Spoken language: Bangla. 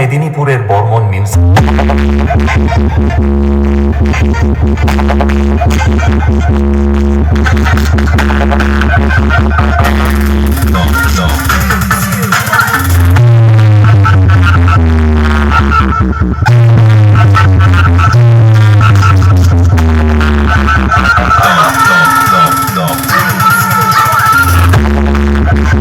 মেদিনীপুরের বর্মন মিউজিক